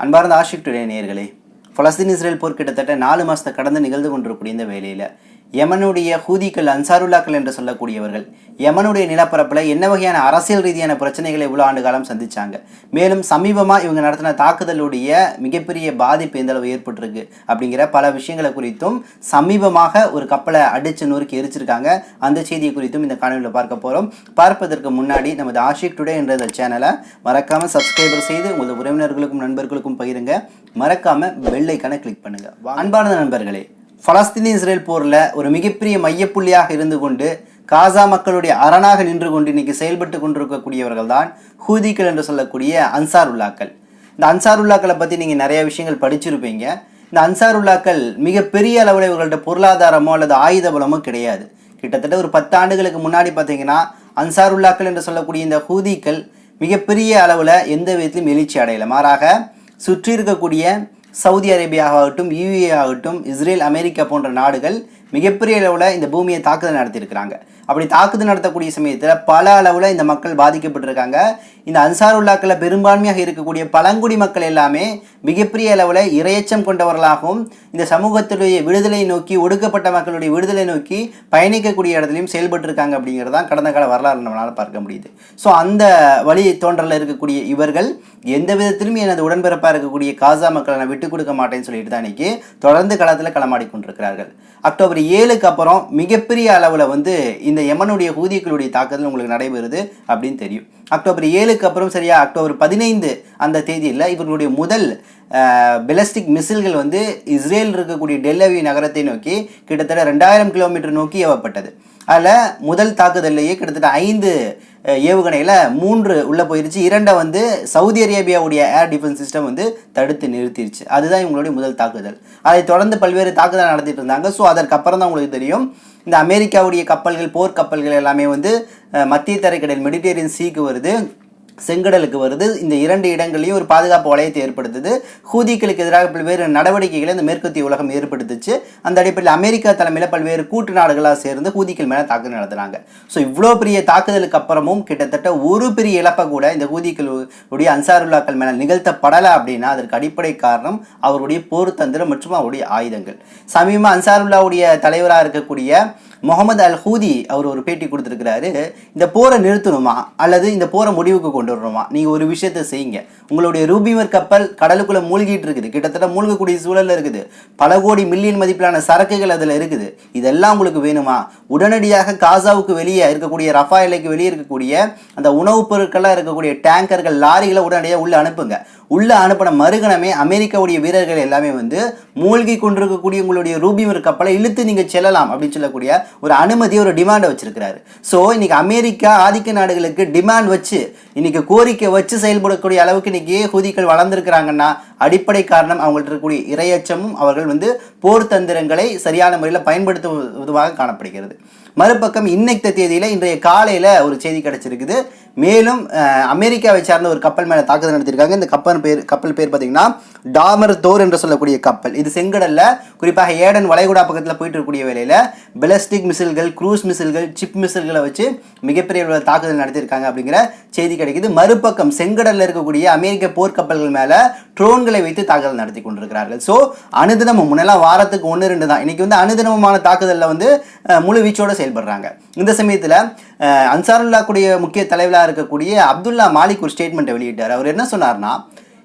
அன்பார்ந்த ஆஷிக் டுடே நேர்களே Palestine Israel போர் கிட்டத்தட்ட நாலு மாதத்தை கடந்து நிகழ்ந்து கொண்டிருக்கூடிய இந்த வேலையில் யமனுடைய ஹூதிகள் அன்சாருல்லாக்கள் என்று சொல்லக்கூடியவர்கள் யமனுடைய நிலப்பரப்புல என்ன வகையான அரசியல் ரீதியான பிரச்சனைகளை இவ்வளவு ஆண்டு காலம் சந்திச்சாங்க. மேலும் சமீபமா இவங்க நடத்தின தாக்குதலுடைய மிகப்பெரிய பாதிப்பு எந்த அளவு ஏற்பட்டிருக்கு அப்படிங்கிற பல விஷயங்களை குறித்தும் சமீபமாக ஒரு கப்பலை அடிச்சு நொறுக்கி எரிச்சிருக்காங்க. அந்த செய்தியை குறித்தும் இந்த காணொலியில் பார்க்க போறோம். பார்ப்பதற்கு முன்னாடி நமது ஆஷிக் டுடே என்ற இந்த சேனலை மறக்காம சப்ஸ்கிரைபர் செய்து உங்களது உறவினர்களுக்கும் நண்பர்களுக்கும் பகிருங்க. மறக்காம பெல் ஐக்கானை கிளிக் பண்ணுங்க. வா- அன்பார்ந்த நண்பர்களே பலஸ்தீன் இஸ்ரேல் போரில் ஒரு மிகப்பெரிய மையப்புள்ளியாக இருந்து கொண்டு காசா மக்களுடைய அரணாக நின்று கொண்டு இன்னைக்கு செயல்பட்டு கொண்டிருக்கக்கூடியவர்கள் தான் ஹூதிக்கள் என்று சொல்லக்கூடிய அன்சாருல்லாக்கள். இந்த அன்சாருல்லாக்களை பற்றி நீங்கள் நிறைய விஷயங்கள் படிச்சிருப்பீங்க. இந்த அன்சாருல்லாக்கள் மிகப்பெரிய அளவில் இவர்கள்ட்ட பொருளாதாரமோ அல்லது ஆயுத பலமோ கிடையாது. கிட்டத்தட்ட ஒரு பத்து ஆண்டுகளுக்கு முன்னாடி பார்த்தீங்கன்னா அன்சாருல்லாக்கள் என்று சொல்லக்கூடிய இந்த ஹூதிக்கள் மிகப்பெரிய அளவில் எந்த விதத்திலும் எழுச்சி அடையலை. மாறாக சுற்றி இருக்கக்கூடிய சவுதி அரேபியா ஆகட்டும் யூஏ ஆகட்டும் இஸ்ரேல் அமெரிக்கா போன்ற நாடுகள் மிகப்பெரிய அளவில் இந்த பூமியை தாக்குதல் நடத்தியிருக்கிறாங்க. அப்படி தாக்குதல் நடத்தக்கூடிய சமயத்தில் பல அளவில் இந்த மக்கள் பாதிக்கப்பட்டிருக்காங்க. இந்த அன்சாருல்லாக்களில் பெரும்பான்மையாக இருக்கக்கூடிய பழங்குடி மக்கள் எல்லாமே மிகப்பெரிய அளவில் இரையச்சம் கொண்டவர்களாகவும் இந்த சமூகத்துடைய விடுதலை நோக்கி ஒடுக்கப்பட்ட மக்களுடைய விடுதலை நோக்கி பயணிக்கக்கூடிய இடத்துலையும் செயல்பட்டிருக்காங்க அப்படிங்கிறது தான் கடந்த கால வரலாறு நம்மளால் பார்க்க முடியுது. ஸோ அந்த வழி தோன்றலில் இருக்கக்கூடிய இவர்கள் எந்த விதத்திலும் எனது உடன்பிறப்பாக இருக்கக்கூடிய காசா மக்களை நான் விட்டுக் கொடுக்க மாட்டேன்னு சொல்லிட்டு தான் இன்னைக்கு தொடர்ந்து களத்தில் களமாடி கொண்டிருக்கிறார்கள். அக்டோபர் ஏழுக்கு அப்புறம் மிகப்பெரிய அளவில் வந்து இந்த யமனுடைய ஹூதிகளுடைய தாக்குதல் உங்களுக்கு நடைபெறுது அப்படின்னு தெரியும். அக்டோபர் ஏழுக்கு அப்புறம் சரியா அக்டோபர் பதினைந்து அந்த தேதியில் இவர்களுடைய முதல் பெலஸ்டிக் மிசில்கள் வந்து இஸ்ரேல் இருக்கக்கூடிய டெல்லவி நகரத்தை நோக்கி கிட்டத்தட்ட ரெண்டாயிரம் கிலோமீட்டர் நோக்கி ஏவப்பட்டது அதில் முதல் தாக்குதல்லையே கிட்டத்தட்ட ஐந்து ஏவுகணையில் மூன்று உள்ளே போயிருச்சு. இரண்டை வந்து சவுதி அரேபியாவுடைய ஏர் டிஃபென்ஸ் சிஸ்டம் வந்து தடுத்து நிறுத்திருச்சு. அதுதான் இவங்களுடைய முதல் தாக்குதல். அதை தொடர்ந்து பல்வேறு தாக்குதல் நடத்திட்டு இருந்தாங்க. ஸோ அதற்கப்புறம் தான் உங்களுக்கு தெரியும். இந்த அமெரிக்காவுடைய கப்பல்கள் போர் கப்பல்கள் எல்லாமே வந்து மத்திய தரைக்கடல் மெடிட்டேரியன் சீக்கு வருது. செங்கடலுக்கு வருது. இந்த இரண்டு இடங்களையும் ஒரு பாதுகாப்பு வளையத்தை ஏற்படுத்துது. ஹூதிகளுக்கு எதிராக பல்வேறு நடவடிக்கைகளை இந்த மேற்கத்திய உலகம் ஏற்படுத்துச்சு. அந்த அடிப்படையில் அமெரிக்கா தலைமையில் பல்வேறு கூட்டு நாடுகளாக சேர்ந்து ஹூதிகள் மேலே தாக்குதல் நடத்துனாங்க. ஸோ இவ்வளோ பெரிய தாக்குதலுக்கு அப்புறமும் கிட்டத்தட்ட ஒரு பெரிய இழப்பை கூட இந்த ஹூதிகள் உடைய அன்சாருல்லாக்கள் மேலே நிகழ்த்தப்படலை அப்படின்னா அதற்கு அடிப்படை காரணம் அவருடைய போர் தந்திரம் மற்றும் அவருடைய ஆயுதங்கள். சமீபமாக அன்சாருல்லாவுடைய தலைவராக இருக்கக்கூடிய முகமது அல் ஹூதி அவர் ஒரு பேட்டி கொடுத்துருக்கிறாரு. இந்த போரை நிறுத்தணுமா? அல்லது இந்த போரை முடிவுக்கு கொண்டு வரணுமா நீங்கள் ஒரு விஷயத்தை செய்யுங்க. உங்களுடைய ரூபிமர் கப்பல் கடலுக்குள்ளே மூழ்கிட்டு இருக்குது. கிட்டத்தட்ட மூழ்கக்கூடிய சூழலில் இருக்குது. பல கோடி மில்லியன் மதிப்பிலான சரக்குகள் அதில் இருக்குது. இதெல்லாம் உங்களுக்கு வேணுமா? உடனடியாக காசாவுக்கு வெளியே இருக்கக்கூடிய ரஃபா எல்லைக்கு வெளியே இருக்கக்கூடிய அந்த உணவுப் பொருட்களாக இருக்கக்கூடிய டேங்கர்கள் லாரிகளை உடனடியாக உள்ளே அனுப்புங்க. உள்ளே அனுப்பின மறுகணமே அமெரிக்காவுடைய வீரர்கள் எல்லாமே வந்து மூழ்கி கொண்டிருக்கக்கூடிய உங்களுடைய ரூபிமர் கப்பலை இழுத்து நீங்கள் செல்லலாம் அப்படின்னு சொல்லக்கூடிய ஒரு அனுமதி ஒரு டிமாண்டை வச்சிருக்கிறாரு. ஸோ இன்னைக்கு அமெரிக்கா ஆதிக்க நாடுகளுக்கு டிமாண்ட் வச்சு இன்னைக்கு கோரிக்கை வச்சு செயல்படக்கூடிய அளவுக்கு இன்னைக்கு ஹூதிகள் வளர்ந்துருக்கிறாங்கன்னா அடிப்படை காரணம் அவங்கள்ட்ட இருக்கக்கூடிய இரையச்சமும் அவர்கள் வந்து போர் தந்திரங்களை சரியான முறையில் பயன்படுத்துவதாக காணப்படுகிறது. மறுபக்கம் இன்னைக்கு தேதியில் இன்றைய காலையில் ஒரு செய்தி கிடச்சிருக்குது. மேலும் அமெரிக்காவை சார்ந்த ஒரு கப்பல் மேலே தாக்குதல் நடத்தியிருக்காங்க. இந்த கப்பல் பேர் கப்பல் பேர் பார்த்தீங்கன்னா டாமர் தோர் என்று சொல்லக்கூடிய கப்பல். இது செங்கடல்ல குறிப்பாக ஏடன் வளைகுடா பக்கத்தில் போயிட்டு இருக்கக்கூடிய வேலையில் பெலஸ்டிக் மிசில்கள் க்ரூஸ் மிசில்கள் சிப் மிசில்களை வச்சு மிகப்பெரிய தாக்குதல் நடத்தியிருக்காங்க அப்படிங்கிற செய்தி கிடைக்குது. மறுபக்கம் செங்கடல்ல இருக்கக்கூடிய அமெரிக்க போர்க்கப்பல்கள் மேலே ட்ரோன்களை வைத்து தாக்குதல் நடத்தி கொண்டிருக்கிறார்கள். ஸோ அனுதினமும் முன்னெல்லாம் வாரத்துக்கு ஒன்று ரெண்டு தான். இன்றைக்கி வந்து அனுதினமான தாக்குதலில் வந்து முழு வீச்சோடு செயல்படுறாங்க. இந்த சமயத்தில் அன்சாருல்லா கூடிய முக்கிய தலைவராக இருக்கக்கூடிய அப்துல்லா மாலிக் ஒரு ஸ்டேட்மெண்ட்டை வெளியிட்டார். அவர் என்ன சொன்னார்னா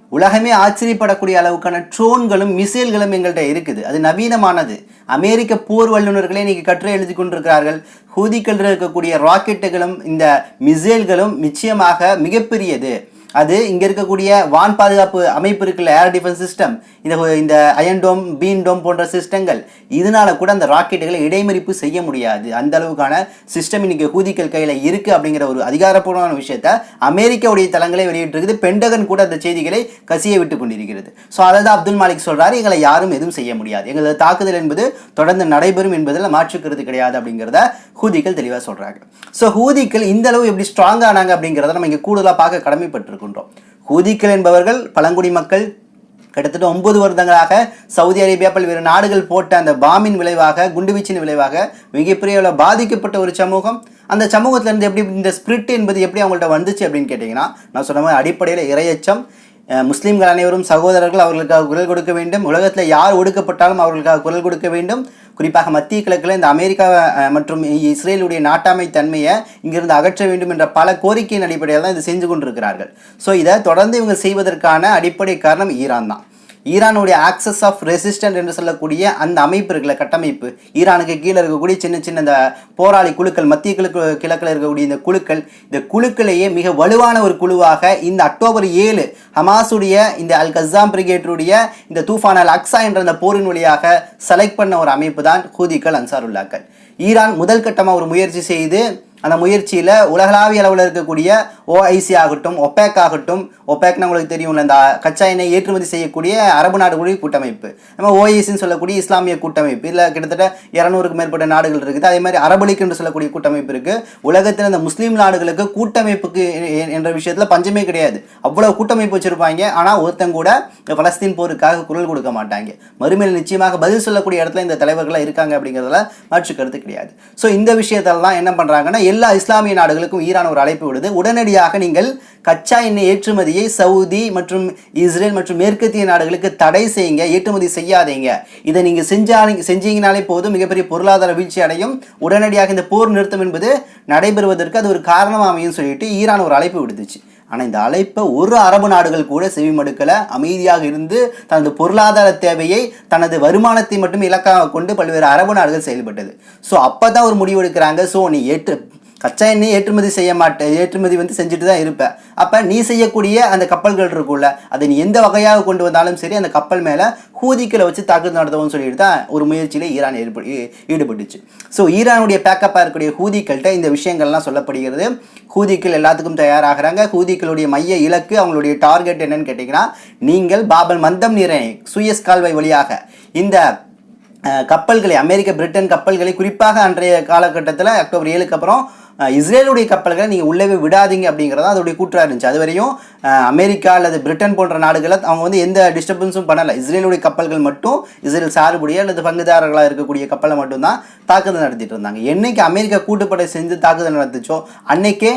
உலகமே ஆச்சரியப்படக்கூடிய அளவுக்கான ட்ரோன்களும் மிசைல்களும் எங்கள்கிட்ட இருக்குது. அது நவீனமானது. அமெரிக்க போர் வல்லுநர்களே இன்றைக்கி கட்டுரை எழுதி கொண்டிருக்கிறார்கள். ஹூதிகள் இருக்கக்கூடிய ராக்கெட்டுகளும் இந்த மிசைல்களும் நிச்சயமாக மிகப்பெரியது. அது இங்கே இருக்கக்கூடிய வான் பாதுகாப்பு அமைப்பு இருக்குல்ல ஏர் டிஃபென்ஸ் சிஸ்டம் இந்த இந்த அயன் டோம் பீன் டோம் போன்ற சிஸ்டங்கள். இதனால கூட அந்த ராக்கெட்டுகளை இடைமறிப்பு செய்ய முடியாது. அந்த அளவுக்கான சிஸ்டம் இன்னைக்கு ஹூதிக்கள் கையில் இருக்குது அப்படிங்கிற ஒரு அதிகாரப்பூர்வமான விஷயத்த அமெரிக்காவுடைய தளங்களை வெளியிட்டிருக்குது. பெண்டகன் கூட அந்த செய்திகளை கசிய விட்டு கொண்டிருக்கிறது. ஸோ அதை தான் அப்துல் மாலிக் சொல்கிறார் எங்களை யாரும் எதுவும் செய்ய முடியாது. எங்களது தாக்குதல் என்பது தொடர்ந்து நடைபெறும் என்பதில் மாற்றுக்கிறது கிடையாது அப்படிங்கிறத ஹூதிக்கள் தெளிவாக சொல்கிறாங்க ஸோ ஹூதிக்கள் இந்த அளவு எப்படி ஸ்ட்ராங் ஆனாங்க அப்படிங்கிறத நம்ம இங்கே கூடுதலாக பார்க்க கடமைப்பட்டிருக்கின்றோம் ஹூதிக்கள் என்பவர்கள் பழங்குடி மக்கள் கிட்டத்தட்ட ஒன்பது வருடங்களாக சவுதி அரேபியா பல்வேறு நாடுகள் போட்ட அந்த பாமின் விளைவாக குண்டுவீச்சின் விளைவாக மிகப்பெரிய அளவில் பாதிக்கப்பட்ட ஒரு சமூகம். அந்த சமூகத்திலேருந்து எப்படி இந்த ஸ்பிரிட் என்பது எப்படி அவங்கள்ட்ட வந்துச்சு அப்படின்னு கேட்டிங்கன்னா நான் சொன்ன மாதிரி அடிப்படையில் இரையச்சம் முஸ்லீம்கள் அனைவரும் சகோதரர்கள் அவர்களுக்காக குரல் கொடுக்க வேண்டும். உலகத்தில் யார் ஒடுக்கப்பட்டாலும் அவர்களுக்காக குரல் கொடுக்க வேண்டும். குறிப்பாக மத்திய கிழக்கில் இந்த அமெரிக்கா மற்றும் இஸ்ரேலுடைய நாட்டாமை தன்மையை இங்கிருந்து அகற்ற வேண்டும் என்ற பல கோரிக்கையின் அடிப்படையில் தான் இது செஞ்சு கொண்டிருக்கிறார்கள். ஸோ இதை தொடர்ந்து இவங்க செய்வதற்கான அடிப்படை காரணம் ஈரான் தான். ஈரானுடைய ஆக்சஸ் ஆஃப் ரெசிஸ்டன்ட் என்று சொல்லக்கூடிய அந்த அமைப்பு இருக்குல்ல கட்டமைப்பு. ஈரானுக்கு கீழே இருக்கக்கூடிய சின்ன சின்ன இந்த போராளி குழுக்கள் மத்திய கிழக்கு கிழக்கில் இருக்கக்கூடிய இந்த குழுக்கள் இந்த குழுக்களையே மிக வலுவான ஒரு குழுவாக இந்த அக்டோபர் ஏழு ஹமாஸுடைய இந்த அல் கசாம் பிரிகேட்டருடைய இந்த தூஃபான் அல் அக்ஸா என்ற அந்த போரின் வழியாக செலக்ட் பண்ண ஒரு அமைப்பு தான் ஹூதிக்கள் அன்சாருல்லாக்கள். ஈரான் முதல் கட்டமாக ஒரு முயற்சி செய்து அந்த முயற்சியில் உலகளாவிய அளவில் இருக்கக்கூடிய ஓஐசி ஆகட்டும் ஒபேக் ஆகட்டும் ஒபேக்னா உங்களுக்கு தெரியும்ல இந்த கச்சா எண்ணெய் ஏற்றுமதி செய்யக்கூடிய அரபு நாடுகளுடைய கூட்டமைப்பு. நம்ம ஓஐசின்னு சொல்லக்கூடிய இஸ்லாமிய கூட்டமைப்பு. இதில் கிட்டத்தட்ட இரநூறுக்கு மேற்பட்ட நாடுகள் இருக்குது. அதே மாதிரி அரபலிக் என்று சொல்லக்கூடிய கூட்டமைப்பு இருக்குது உலகத்தில் இந்த முஸ்லீம் நாடுகளுக்கு கூட்டமைப்புக்கு என்ற விஷயத்தில் பஞ்சமே கிடையாது. அவ்வளோ கூட்டமைப்பு வச்சுருப்பாங்க. ஆனால் ஒருத்தங்க கூட பலஸ்தீன் போருக்காக குரல் கொடுக்க மாட்டாங்க. மறுமையில் நிச்சயமாக பதில் சொல்லக்கூடிய இடத்துல இந்த தலைவர்களாக இருக்காங்க அப்படிங்கிறதுல மாற்று கருத்து கிடையாது. ஸோ இந்த விஷயத்தெல்லாம் என்ன பண்ணுறாங்கன்னா எல்லா இஸ்லாமிய நாடுகளுக்கும் ஈரான் ஒரு அழைப்பு விடுது. உடனடியாக நீங்கள் கச்சா எண்ணெய் ஏற்றுமதியை சவுதி மற்றும் இஸ்ரேல் மற்றும் மேற்கத்திய நாடுகளுக்கு தடை செய்யுங்க ஏற்றுமதி செய்யாதீங்க. இதை நீங்கள் செஞ்சா செஞ்சீங்கனாலே போதும் மிகப்பெரிய பொருளாதார வீழ்ச்சி அடையும். உடனடியாக இந்த போர் நிறுத்தம் என்பது நடைபெறுவதற்கு அது ஒரு காரணமாக அமையும் சொல்லிட்டு ஈரான் ஒரு அழைப்பு விடுத்துச்சு. ஆனால் இந்த அழைப்பை ஒரு அரபு நாடுகள் கூட செவிமடுக்கலை அமைதியாக இருந்து தனது பொருளாதார தேவையை தனது வருமானத்தை மட்டும் இலக்காக கொண்டு பல்வேறு அரபு நாடுகள் செயல்பட்டது. ஸோ அப்போ தான் ஒரு முடிவு எடுக்கிறாங்க. ஸோ நீ ஏற்று கச்சா எண்ணெய் ஏற்றுமதி செய்ய மாட்டேன் ஏற்றுமதி வந்து செஞ்சுட்டு தான் இருப்பேன் அப்போ நீ செய்யக்கூடிய அந்த கப்பல்கள் இருக்கும்ல அதை நீ எந்த வகையாக கொண்டு வந்தாலும் சரி அந்த கப்பல் மேலே ஹூதிக்களை வச்சு தாக்குதல் நடத்தவும் சொல்லிட்டு தான் ஒரு முயற்சியில் ஈரான் ஏற்படு ஈடுபட்டுச்சு. ஸோ ஈரானுடைய பேக்கப்பாக இருக்கக்கூடிய ஹூதிக்கள்கிட்ட இந்த விஷயங்கள்லாம் சொல்லப்படுகிறது. ஹூதிக்கள் எல்லாத்துக்கும் தயாராகிறாங்க. ஹூதிக்களுடைய மைய இலக்கு அவங்களுடைய டார்கெட் என்னன்னு கேட்டிங்கன்னா நீங்கள் பாபல் மந்தம் நீரை சுயஸ் கால்வாய் வழியாக இந்த கப்பல்களை அமெரிக்க பிரிட்டன் கப்பல்களை குறிப்பாக அன்றைய காலகட்டத்தில் அக்டோபர் ஏழுக்கு அப்புறம் இஸ்ரேலுடைய கப்பல்களை நீங்கள் உள்ளவே விடாதீங்க அப்படிங்கிறதா அதோடைய கூற்றாக இருந்துச்சு. அது வரையும் அமெரிக்கா அல்லது பிரிட்டன் போன்ற நாடுகளை அவங்க வந்து எந்த டிஸ்டர்பன்ஸும் பண்ணலை. இஸ்ரேலுடைய கப்பல்கள் மட்டும் இஸ்ரேல் சார்புடைய அல்லது பங்குதாரர்களாக இருக்கக்கூடிய கப்பலை மட்டும்தான் தாக்குதல் நடத்திட்டு இருந்தாங்க. என்னைக்கு அமெரிக்கா கூட்டுப்படை செஞ்சு தாக்குதல் நடத்துச்சோ அன்னைக்கே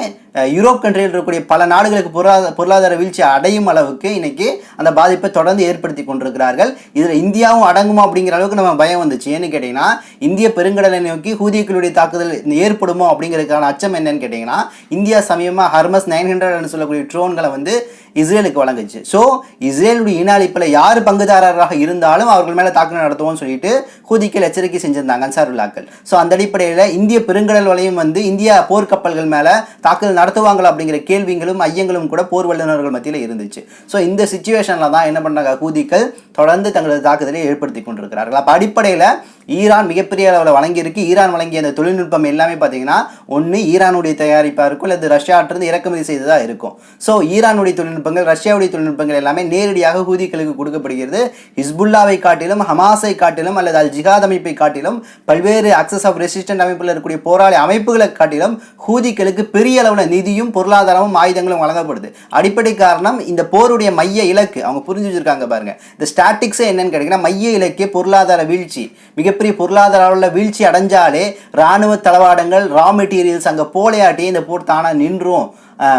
யூரோப் கண்ட்ரியில் இருக்கக்கூடிய பல நாடுகளுக்கு பொருளாதார பொருளாதார வீழ்ச்சி அடையும் அளவுக்கு இன்னைக்கு அந்த பாதிப்பை தொடர்ந்து ஏற்படுத்தி கொண்டிருக்கிறார்கள். இதில் இந்தியாவும் அடங்குமா அப்படிங்கிற அளவுக்கு நம்ம பயம் வந்துச்சு. ஏன்னு கேட்டிங்கன்னா இந்திய பெருங்கடலை நோக்கி ஹூதியக்களுடைய தாக்குதல் ஏற்படுமோ அப்படிங்கிறதுக்கான அச்சம் என்னன்னு கேட்டிங்கன்னா இந்தியா சமயமாக ஹர்மஸ் நைன் ஹண்ட்ரட்னு சொல்லக்கூடிய ட்ரோன்களை வந்து de இஸ்ரேலுக்கு வழங்குச்சு. ஸோ இஸ்ரேலுடைய இன அழிப்பில் யார் பங்குதாரராக இருந்தாலும் அவர்கள் மேலே தாக்குதல் நடத்துவோம்னு சொல்லிட்டு ஹூதிக்கள் எச்சரிக்கை செஞ்சிருந்தாங்க அன்சாருல்லாக்கள். ஸோ அந்த அடிப்படையில் இந்திய பெருங்கடல் வலையும் வந்து இந்தியா போர்க்கப்பல்கள் மேலே தாக்குதல் நடத்துவாங்களா அப்படிங்கிற கேள்விகளும் ஐயங்களும் கூட போர் வல்லுநர்கள் மத்தியில் இருந்துச்சு. ஸோ இந்த சுச்சுவேஷனில் தான் என்ன பண்ணாங்க ஹூதிக்கள்? தொடர்ந்து தங்களது தாக்குதலை ஏற்படுத்தி கொண்டிருக்கிறார்கள். அப்போ அடிப்படையில் ஈரான் மிகப்பெரிய அளவில் வழங்கியிருக்கு. ஈரான் வழங்கிய அந்த தொழில்நுட்பம் எல்லாமே பார்த்தீங்கன்னா ஒன்று ஈரானுடைய தயாரிப்பாக இருக்கும் அல்லது ரஷ்யாட்டிருந்து இறக்குமதி செய்ததாக இருக்கும். ஸோ ஈரானுடைய தொழில்நுட்பங்கள் ரஷ்யாவுடைய தொழில்நுட்பங்கள் எல்லாமே நேரடியாக ஹூதிகளுக்கு கொடுக்கப்படுகிறது. ஹிஸ்புல்லாவை காட்டிலும் ஹமாஸை காட்டிலும் அல்லது அல் ஜிஹாத் அமைப்பை காட்டிலும் பல்வேறு அக்சஸ் ஆஃப் ரெசிஸ்டன்ட் அமைப்பில் இருக்கக்கூடிய போராளி அமைப்புகளை காட்டிலும் ஹூதிக்களுக்கு பெரிய அளவில் நிதியும் பொருளாதாரமும் ஆயுதங்களும் வழங்கப்படுது. அடிப்படை காரணம் இந்த போருடைய மைய இலக்கு. அவங்க புரிஞ்சு வச்சிருக்காங்க பாருங்க. இந்த ஸ்டாட்டிக்ஸே என்னன்னு கேட்டிங்கன்னா மைய இலக்கே பொருளாதார வீழ்ச்சி. மிகப்பெரிய பொருளாதார அளவில் வீழ்ச்சி அடைஞ்சாலே இராணுவ தளவாடங்கள் ரா மெட்டீரியல்ஸ் அங்கே போலையாட்டி இந்த போர் தானாக நின்றும்.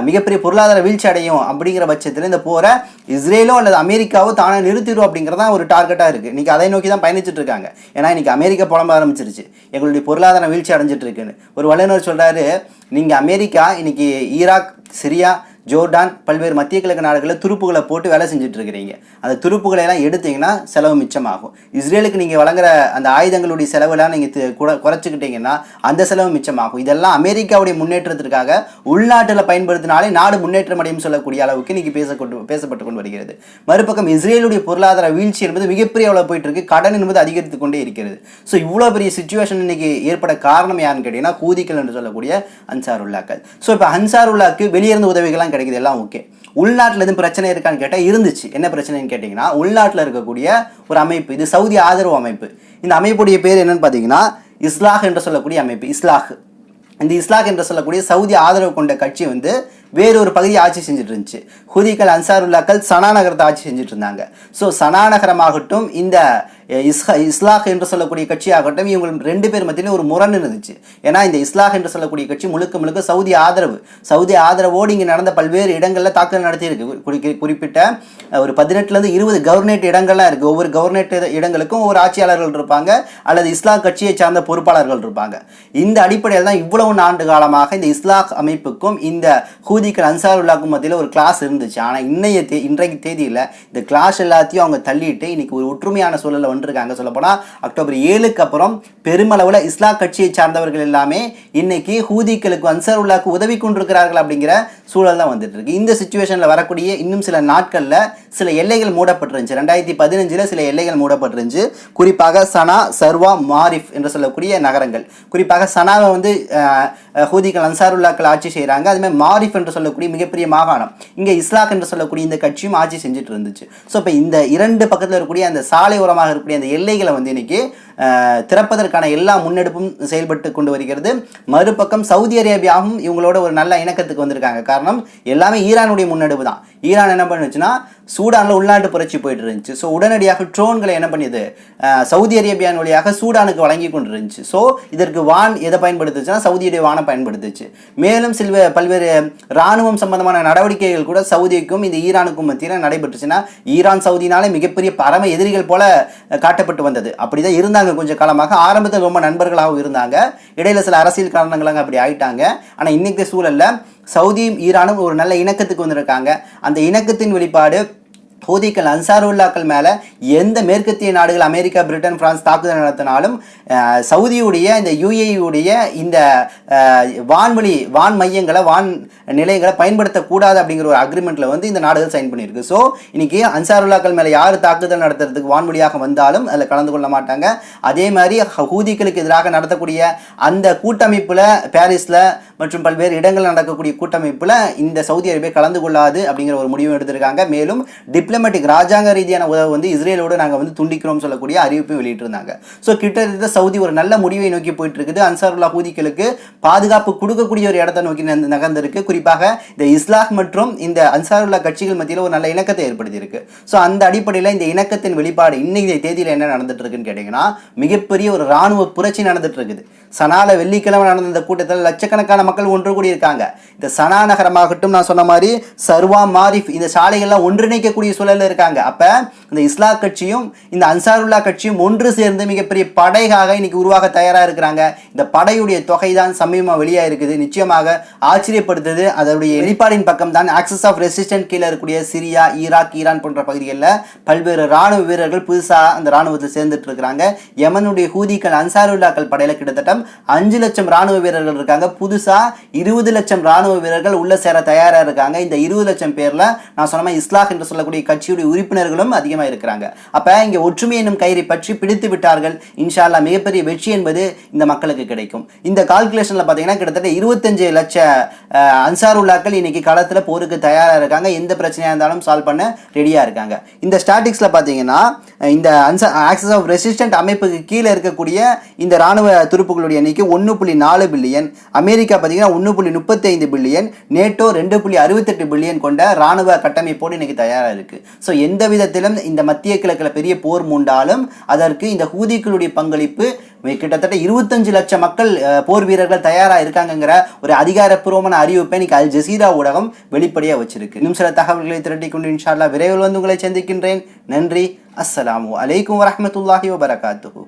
மிகப்பெரிய பொருளாதார வீழ்ச்சி அடையும் அப்படிங்கிற பட்சத்தில் இந்த போரை இஸ்ரேலோ அல்லது அமெரிக்காவோ தானே நிறுத்திடும் அப்படிங்கிறதா ஒரு டார்கெட்டாக இருக்குது இன்றைக்கி அதை நோக்கி தான் பயணிச்சுட்டு இருக்காங்க. ஏன்னா இன்றைக்கி அமெரிக்கா புலம்ப ஆரம்பிச்சிருச்சு. எங்களுடைய பொருளாதார வீழ்ச்சி அடைஞ்சிட்டு இருக்குன்னு. ஒரு வல்லுநர் சொல்கிறாரு நீங்கள் அமெரிக்கா இன்னைக்கு ஈராக் சிரியா ஜோர்டான் பல்வேறு மத்திய கிழக்கு நாடுகளில் துருப்புகளை போட்டு வேலை செஞ்சுட்டு இருக்கிறீங்க அந்த துருப்புகளை எல்லாம் எடுத்தீங்கன்னா செலவு மிச்சமாகும். இஸ்ரேலுக்கு நீங்கள் வழங்குற அந்த ஆயுதங்களுடைய செலவெல்லாம் நீங்கள் குறைச்சிக்கிட்டீங்கன்னா அந்த செலவு மிச்சமாகும். இதெல்லாம் அமெரிக்காவுடைய முன்னேற்றத்திற்காக உள்நாட்டில் பயன்படுத்தினாலே நாடு முன்னேற்றம் அடையும் சொல்லக்கூடிய அளவுக்கு இன்னைக்கு பேசக்கொண்டு பேசப்பட்டு கொண்டு வருகிறது. மறுபக்கம் இஸ்ரேலுடைய பொருளாதார வீழ்ச்சி என்பது மிகப்பெரிய அளவில் போயிட்டு இருக்கு கடன் என்பது அதிகரித்து கொண்டே இருக்கிறது. ஸோ இவ்வளோ பெரிய சுச்சுவேஷன் இன்னைக்கு ஏற்பட காரணம் யாருன்னு கேட்டீங்கன்னா கூதிகள் என்று சொல்லக்கூடிய அன்சாருல்லாக்கள். ஸோ இப்போ அன்சாருல்லாக்கு வெளியிருந்து உதவிகள்லாம் கிடைக்குது எல்லாம் ஓகே. உள்நாட்டில் எதுவும் பிரச்சனை இருக்கான்னு கேட்டால் இருந்துச்சு. என்ன பிரச்சனைன்னு கேட்டிங்கன்னா உள்நாட்டில் இருக்கக்கூடிய ஒரு அமைப்பு இது சவுதி ஆதரவு அமைப்பு. இந்த அமைப்புடைய பேர் என்னன்னு பார்த்தீங்கன்னா இஸ்லாஹ் என்று சொல்லக்கூடிய அமைப்பு இஸ்லாஹ். இந்த இஸ்லாக் என்று சொல்லக்கூடிய சவுதி ஆதரவு கொண்ட கட்சி வந்து வேறு ஒரு பகுதி ஆட்சி செஞ்சுட்டு இருந்துச்சு ஹூதிகள் அன்சாருல்லாக்கள் சனாநகரத்தை ஆட்சி செஞ்சுட்டு இருந்தாங்க ஸோ சனாநகரமாகட்டும் இந்த இஸ்ஹா இஸ்லாஹ் என்று சொல்லக்கூடிய கட்சியாகட்டும் இவங்க ரெண்டு பேர் மத்தியிலும் ஒரு முரண் இருந்துச்சு. ஏன்னா இந்த இஸ்லாஹ் என்று சொல்லக்கூடிய கட்சி முழுக்க முழுக்க சவுதி ஆதரவு. சவுதி ஆதரவோடு இங்கே நடந்த பல்வேறு இடங்களில் தாக்குதல் நடத்தியிருக்கு. குறி- குறிப்பிட்ட ஒரு பதினெட்டுலேருந்து இருபது கவர்னேட் இடங்கள்லாம் இருக்குது ஒவ்வொரு கவர்னேட் இடங்களுக்கும் ஒவ்வொரு ஆட்சியாளர்கள் இருப்பாங்க அல்லது இஸ்லாம் கட்சியை சார்ந்த பொறுப்பாளர்கள் இருப்பாங்க. இந்த அடிப்படையில் தான் இவ்வளவு ஆண்டு காலமாக இந்த இஸ்லாஹ் அமைப்புக்கும் இந்த ஹூதி ஹூதிகள் அன்சாருல்லாக்கும் மத்தியில் ஒரு கிளாஸ் இருந்துச்சு. ஆனால் இன்னைய தே இன்றைக்கு தேதியில் இந்த கிளாஸ் எல்லாத்தையும் அவங்க தள்ளிட்டு இன்னைக்கு ஒரு ஒற்றுமையான சூழலில் வந்துருக்காங்க சொல்லப்போனால் அக்டோபர் ஏழுக்கு அப்புறம் பெருமளவில் இஸ்லாம் கட்சியை சார்ந்தவர்கள் எல்லாமே இன்னைக்கு ஹூதிகளுக்கு அன்சாருல்லாக்கு உதவி கொண்டிருக்கிறார்கள் அப்படிங்கிற சூழல் தான் வந்துட்டு இருக்கு. இந்த சுச்சுவேஷனில் வரக்கூடிய இன்னும் சில நாட்களில் சில எல்லைகள் மூடப்பட்டிருந்துச்சு. ரெண்டாயிரத்தி பதினஞ்சில் சில எல்லைகள் மூடப்பட்டிருந்துச்சு. குறிப்பாக சனா சர்வா மாரிஃப் என்று சொல்லக்கூடிய நகரங்கள். குறிப்பாக சனாவை வந்து ஹூதிகள் அன்சாருல்லாக்கள் ஆட்சி செய்கிறாங்க அதுமாதிரி மாரிஃப் என்று சொல்லக்கூடிய மிகப்பெரிய மாகாணம். இங்கே இஸ்லாக் என்று சொல்லக்கூடிய இந்த கட்சியும் ஆட்சி செஞ்சுட்டு இருந்துச்சு. ஸோ இப்போ இந்த இரண்டு பக்கத்தில் இருக்கக்கூடிய அந்த சாலை ஓரமாக இருக்கக்கூடிய அந்த எல்லைகளை வந்து இன்னைக்கு திறப்பதற்கான எல்லா முன்னெடுப்பும் செயல்பட்டு கொண்டு வருகிறது. மறுபக்கம் சவுதி அரேபியாவும் இவங்களோட ஒரு நல்ல இணக்கத்துக்கு வந்திருக்காங்க. காரணம் எல்லாமே ஈரானுடைய முன்னெடுப்பு தான். ஈரான் என்ன பண்ணுச்சுன்னா சூடானில் உள்நாட்டு புரட்சி போயிட்டு இருந்துச்சு. ஸோ உடனடியாக ட்ரோன்களை என்ன பண்ணியது சவுதி அரேபியான் வழியாக சூடானுக்கு வழங்கி கொண்டு இருந்துச்சு ஸோ இதற்கு வான் எதை பயன்படுத்துச்சுன்னா சவுதியுடைய வானை பயன்படுத்துச்சு. மேலும் சில பல்வேறு ராணுவம் சம்பந்தமான நடவடிக்கைகள் கூட சவுதிக்கும் இந்த ஈரானுக்கும் மத்தியில் நடைபெற்றுச்சுன்னா ஈரான் சவுதினாலே மிகப்பெரிய பரம எதிரிகள் போல காட்டப்பட்டு வந்தது. அப்படிதான் இருந்தாங்க கொஞ்சம் காலமாக. ஆரம்பத்தில் ரொம்ப நண்பர்களாகவும் இருந்தாங்க. இடையில சில அரசியல் காரணங்களாக அப்படி ஆயிட்டாங்க. ஆனால் இன்னைக்கு சூழலில் சவுதியும் ஈரானும் ஒரு நல்ல இணக்கத்துக்கு வந்திருக்காங்க. அந்த இணக்கத்தின் வெளிப்பாடு ஹூதிக்கள் அன்சாருல்லாக்கள் மேலே எந்த மேற்கத்திய நாடுகள் அமெரிக்கா பிரிட்டன் பிரான்ஸ் தாக்குதல் நடத்தினாலும் சவுதியுடைய இந்த யுஏஇயுடைய இந்த வான்வெளி வான் மையங்களை வான் நிலையங்களை பயன்படுத்தக்கூடாது அப்படிங்கிற ஒரு அக்ரிமெண்ட்டில் வந்து இந்த நாடுகள் சைன் பண்ணியிருக்கு. ஸோ இன்றைக்கி அன்சாருல்லாக்கள் மேலே யார் தாக்குதல் நடத்துறதுக்கு வான்வழியாக வந்தாலும் அதில் கலந்து கொள்ள மாட்டாங்க. அதே மாதிரி ஹூதிகளுக்கு எதிராக நடத்தக்கூடிய அந்த கூட்டமைப்பில் பாரிஸில் மற்றும் பல்வேறு இடங்களில் நடக்கக்கூடிய கூட்டமைப்பில் இந்த சவுதி அரேபியா கலந்து கொள்ளாது அப்படிங்கிற ஒரு முடிவு எடுத்திருக்காங்க. மேலும் டிப்ளமேட்டிக் ராஜாங்க ரீதியான உதவு வந்து இஸ்ரேலோடு நாங்கள் வந்து துண்டிக்கிறோம் சொல்லக்கூடிய அறிவிப்பை வெளியிட்டிருந்தாங்க. ஸோ கிட்டத்தட்ட சவுதி ஒரு நல்ல முடிவை நோக்கி போயிட்டு இருக்குது அன்சாருல்லா ஹூதிகளுக்கு பாதுகாப்பு கொடுக்கக்கூடிய ஒரு இடத்தை நோக்கி நகர்ந்திருக்கு. குறிப்பாக இந்த இஸ்லாஹ் மற்றும் இந்த அன்சாருல்லா கட்சிகள் மத்தியில் ஒரு நல்ல இணக்கத்தை ஏற்படுத்தியிருக்கு. ஸோ அந்த அடிப்படையில் இந்த இணக்கத்தின் வெளிப்பாடு இன்னைக்கு தேதியில் என்ன நடந்துட்டு இருக்குன்னு கேட்டிங்கன்னா மிகப்பெரிய ஒரு ராணுவ புரட்சி நடந்துட்டு இருக்குது சனால வெள்ளிக்கிழமை நடந்த இந்த கூட்டத்தில் லட்சக்கணக்கான மக்கள் ஒன்று கூடியிருக்காங்க. இந்த சனா நகரமாகட்டும் நான் சொன்ன மாதிரி சர்வா மாரிஃப் இந்த சாலைகள்லாம் ஒன்றிணைக்கக்கூடிய சூழலில் இருக்காங்க. அப்போ இந்த இஸ்லா கட்சியும் இந்த அன்சாருல்லா கட்சியும் ஒன்று சேர்ந்து மிகப்பெரிய படைகாக இன்னைக்கு உருவாக தயாராக இருக்கிறாங்க. இந்த படையுடைய தொகை தான் சமீபமாக வெளியாக இருக்குது நிச்சயமாக ஆச்சரியப்படுத்துது. அதனுடைய வெளிப்பாடின் பக்கம் தான் ஆக்சஸ் ஆஃப் ரெசிஸ்டன்ட் கீழே இருக்கக்கூடிய சிரியா ஈராக் ஈரான் போன்ற பகுதிகளில் பல்வேறு ராணுவ வீரர்கள் புதுசாக அந்த ராணுவத்தில் சேர்ந்துட்டு இருக்கிறாங்க. யமனுடைய ஹூதிக்கள் அன்சாருல்லாக்கள் படையில் கிட்டத்தட்ட அஞ்சு லட்சம் ராணுவ வீரர்கள் இருக்காங்க. புதுசா இருபது லட்சம் ராணுவ வீரர்கள் உள்ள சேர தயாராக இருக்காங்க. இந்த இருபது லட்சம் பேரில் நான் சொன்ன இஸ்லாஹ் என்று சொல்லக்கூடிய கட்சியுடைய உறுப்பினர்களும் அதிகமாக இருக்கிறாங்க. அப்போ இங்கே ஒற்றுமை என்னும் கயிறை பற்றி பிடித்து விட்டார்கள். இன்ஷா அல்லாஹ் மிகப்பெரிய வெற்றி என்பது இந்த மக்களுக்கு கிடைக்கும். இந்த கால்குலேஷனில் பாத்தீங்கன்னா கிட்டத்தட்ட இருபத்தஞ்சு லட்ச அன்சாருல்லாக்கள் இன்னைக்கு களத்துல போருக்கு தயாரா இருக்காங்க. எந்த பிரச்சனையா இருந்தாலும் சால்வ் பண்ண ரெடியா இருக்காங்க. இந்த ஸ்டாட்டிக்ஸ்ல பாத்தீங்கன்னா இந்த அன்சா ஆக்சஸ் ஆஃப் ரெசிஸ்டன்ட் அமைப்புக்கு கீழே இருக்கக்கூடிய இந்த ராணுவ துருப்புகளுடைய எண்ணிக்கை ஒன்று புள்ளி நாலு பில்லியன் அமெரிக்கா பார்த்தீங்கன்னா ஒன்று புள்ளி முப்பத்தி ஐந்து பில்லியன் நேட்டோ ரெண்டு புள்ளி அறுபத்தெட்டு பில்லியன் கொண்ட ராணுவ கட்டமைப்போடு இன்னைக்கு தயாராக இருக்கு. ஸோ எந்த விதத்திலும் இந்த மத்திய கிழக்கில் பெரிய போர் மூண்டாலும் அதற்கு இந்த ஹூதிக்களுடைய பங்களிப்பு கிட்டத்தட்ட இருபத்தஞ்சு லட்சம் மக்கள் போர் வீரர்கள் தயாராக இருக்காங்கங்கிற ஒரு அதிகாரப்பூர்வமான அறிவிப்பை இன்னைக்கு அல் ஜசீரா ஊடகம் வெளிப்படையாக வச்சிருக்கு. இன்னும் சில தகவல்களை திரட்டி கொண்டு இன்ஷால்லா விரைவில் வந்து உங்களை சந்திக்கின்றேன். நன்றி. அஸ்ஸலாமு அலைக்கும் வரமத்துல்லாஹி வபரகாத்துஹு.